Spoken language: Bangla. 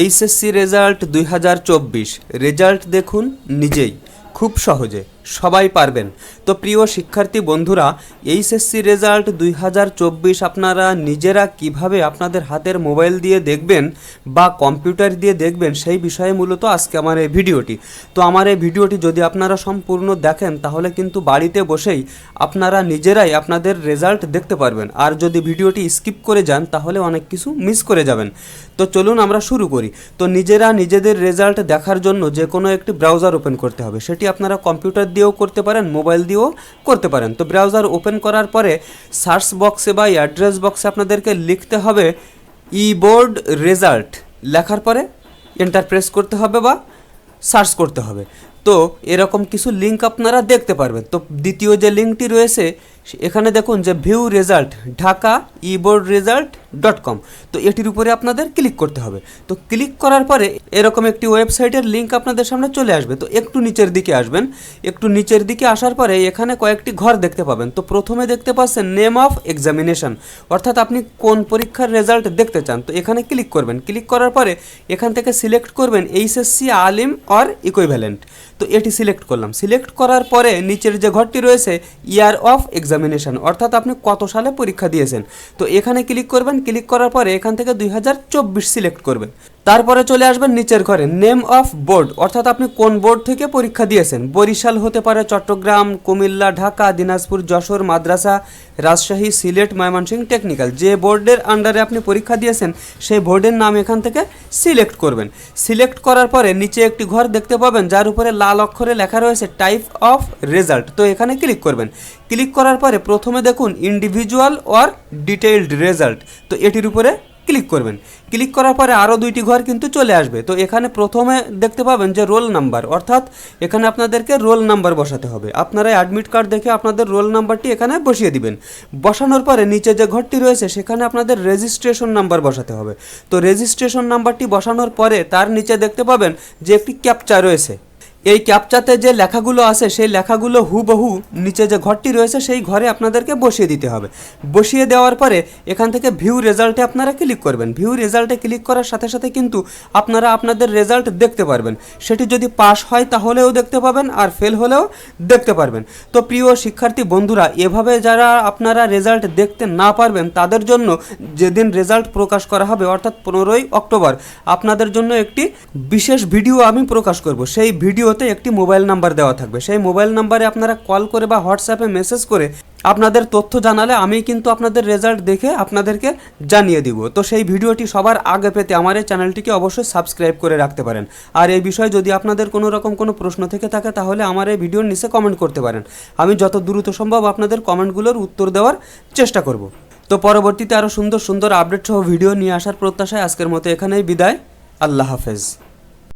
এইচএসসি রেজাল্ট দুই হাজার চব্বিশ। রেজাল্ট দেখুন নিজেই খুব সহজে। সবাই পারবেন। তো প্রিয় শিক্ষার্থী বন্ধুরা, এইচএসসি রেজাল্ট দুই হাজার চব্বিশ আপনারা নিজেরা কীভাবে আপনাদের হাতের মোবাইল দিয়ে দেখবেন বা কম্পিউটার দিয়ে দেখবেন সেই বিষয়ে মূলত আজকে আমার এই ভিডিওটি। তো আমার এই ভিডিওটি যদি আপনারা সম্পূর্ণ দেখেন, তাহলে কিন্তু বাড়িতে বসেই আপনারা নিজেরাই আপনাদের রেজাল্ট দেখতে পারবেন। আর যদি ভিডিওটি স্কিপ করে যান, তাহলে অনেক কিছু মিস করে যাবেন। তো চলুন আমরা শুরু করি। তো নিজেরা নিজেদের রেজাল্ট দেখার জন্য যে কোনো একটি ব্রাউজার ওপেন করতে হবে। সেটি আপনারা কম্পিউটার দিয়েও করতে পারেন, মোবাইল দিয়েও করতে পারেন। তো ব্রাউজার ওপেন করার পরে সার্চ বক্সে বা অ্যাড্রেস বক্সে আপনাদেরকে লিখতে হবে ইবোর্ড রেজাল্ট। লেখার পরে এন্টার প্রেস করতে হবে বা সার্চ করতে হবে। তো এরকম কিছু লিঙ্ক আপনারা দেখতে পারবেন। তো দ্বিতীয় যে লিঙ্কটি রয়েছে এখানে দেখুন যে view result Dhaka eboard result dot com তো এটির উপরে আপনাদের ক্লিক করতে হবে। তো ক্লিক করার পরে এরকম একটি ওয়েবসাইটের লিঙ্ক আপনাদের সামনে চলে আসবে। তো একটু নিচের দিকে আসবেন। একটু নিচের দিকে আসার পরে এখানে কয়েকটি ঘর দেখতে পাবেন। তো প্রথমে দেখতে পাচ্ছেন নেম অফ এক্সামিনেশন অর্থাৎ আপনি কোন পরীক্ষার রেজাল্ট দেখতে চান। তো এখানে ক্লিক করবেন। ক্লিক করার পরে এখান থেকে সিলেক্ট করবেন এইচএসসি আলিম অর ইকুইভ্যালেন্ট তো এটি সিলেক্ট করলাম। সিলেক্ট করার পরে নিচের যে ঘরটি রয়েছে ইয়ার অফ এক্সামিনেশন অর্থাৎ আপনি কত সালে পরীক্ষা দিয়েছেন। তো এখানে ক্লিক করবেন ক্লিক করার পরে এখান থেকে দুই হাজার চব্বিশ সিলেক্ট করবেন। তারপরে চলে আসবেন নিচের ঘরে। নেম অফ বোর্ড অর্থাৎ আপনি কোন বোর্ড থেকে পরীক্ষা দিয়েছেন? বরিশাল হতে পারে চট্টগ্রাম, কুমিল্লা, ঢাকা, দিনাজপুর, যশোর, মাদ্রাসা, রাজশাহী, সিলেট, ময়মনসিংহ টেকনিক্যাল। যে বোর্ডের আন্ডারে আপনি পরীক্ষা দিয়েছেন, সেই বোর্ডের নাম এখান থেকে সিলেক্ট করবেন। সিলেক্ট করার পরে নিচে একটি ঘর দেখতে পাবেন, যার উপরে লাল অক্ষরে লেখা রয়েছে টাইপ অফ রেজাল্ট তো এখানে ক্লিক করবেন। ক্লিক করার পরে প্রথমে দেখুন ইন্ডিভিজুয়াল অর ডিটেইলড রেজাল্ট তো এটির উপরে ক্লিক করবেন। ক্লিক করার পরে আরও দুইটি ঘর কিন্তু চলে আসবে। তো এখানে প্রথমে দেখতে পাবেন যে রোল নাম্বার। অর্থাৎ এখানে আপনাদেরকে রোল নাম্বার বসাতে হবে। আপনারা অ্যাডমিট কার্ড দেখে আপনাদের রোল নাম্বারটি এখানে বসিয়ে দিবেন। বসানোর পরে নিচে যে ঘরটি রয়েছে, সেখানে আপনাদের রেজিস্ট্রেশন নাম্বার বসাতে হবে। তো রেজিস্ট্রেশন নাম্বারটি বসানোর পরে তার নিচে দেখতে পাবেন যে একটি ক্যাপচা রয়েছে। এই ক্যাপচাতে যে লেখাগুলো আছে, সেই লেখাগুলো হুবহু নিচে যে ঘরটি রয়েছে, সেই ঘরে আপনাদেরকে বসিয়ে দিতে হবে। বসিয়ে দেওয়ার পরে এখান থেকে ভিউ রেজাল্টে আপনারা ক্লিক করবেন। ভিউ রেজাল্টে ক্লিক করার সাথে সাথে কিন্তু আপনারা আপনাদের রেজাল্ট দেখতে পারবেন। সেটি যদি পাস হয়, তাহলেও দেখতে পাবেন, আর ফেল হলেও দেখতে পারবেন। তো প্রিয় শিক্ষার্থী বন্ধুরা, এভাবে যারা আপনারা রেজাল্ট দেখতে না পারবেন, তাদের জন্য যেদিন রেজাল্ট প্রকাশ করা হবে, অর্থাৎ পনেরোই অক্টোবর, আপনাদের জন্য একটি বিশেষ ভিডিও আমি প্রকাশ করব। সেই ভিডিওতে একটি মোবাইল নাম্বার দেওয়া থাকবে। সেই মোবাইল নাম্বারে আপনারা কল করে বা হোয়াটসঅ্যাপে মেসেজ করে আপনাদের তথ্য জানালে আমি কিন্তু আপনাদের রেজাল্ট দেখে আপনাদেরকে জানিয়ে দিব। তো সেই ভিডিওটি সবার আগে পেতে আমার এই চ্যানেলটিকে অবশ্যই সাবস্ক্রাইব করে রাখতে পারেন। আর এই বিষয়ে যদি আপনাদের কোনো রকম কোনো প্রশ্ন থেকে থাকে, তাহলে আমার এই ভিডিওর নিচে কমেন্ট করতে পারেন। আমি যত দ্রুত সম্ভব আপনাদের কমেন্টগুলোর উত্তর দেওয়ার চেষ্টা করব। তো পরবর্তীতে আরও সুন্দর সুন্দর আপডেট সহ ভিডিও নিয়ে আসার প্রত্যাশায় আজকের মতো এখানেই বিদায়। আল্লাহ হাফেজ।